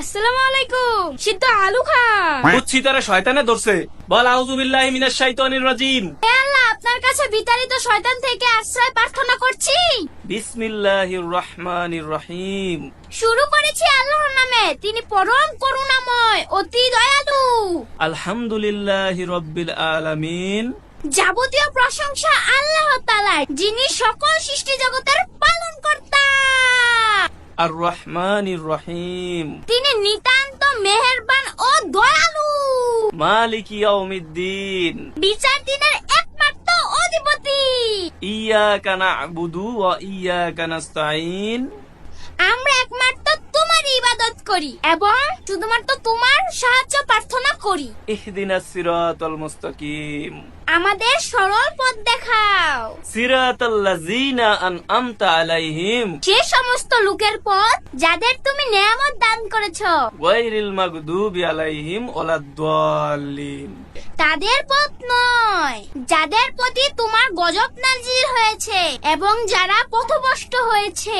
আসসালামু আলাইকুম। সিদ্ধ আলু খান বুঝছি তারা শয়তানে ধরছে। বল আউযুবিল্লাহি মিনাশ শাইতানির রাজিম। হে আল্লাহ আপনার কাছে বিতাড়িত শয়তান থেকে আশ্রয় প্রার্থনা করছি। বিসমিল্লাহির রহমানির রহিম। শুরু করেছি আল্লাহর নামে। তিনি পরম করুণাময় অতি দয়ালু। আলহামদুলিল্লাহি রব্বিল আলামিন। যাবতীয় প্রশংসা আল্লাহ তালার যিনি সকল সৃষ্টি জগতের আর রহমানির রহিম তিনি নিতান্ত মেহেরবান ও দয়ালু। মালিক ইয়াউমিদ্দিন। বিচার দিনের একমাত্র অধিপতি। ইয়াকা না'বুদু ওয়া ইয়াকা নাস্তাঈন। আমরা একমাত্র তোমার ইবাদত করি এবং শুধুমাত্র তোমার সাহায্য প্রার্থনা করি। ইহদিনাস সিরাতাল মুস্তাকিম। আমাদের সরল পথ দেখাও। আনআমতা আলাইহিম। সে লোকের পথ যাদের তুমি নেয়ামত দান করেছ। গায়রিল মাগদুবি আলাইহিম ওয়ালাদ-দাল্লিন তাদের পথ নয় যাদের প্রতি তোমার গজব নাজির হয়েছে এবং যারা পথভ্রষ্ট হয়েছে।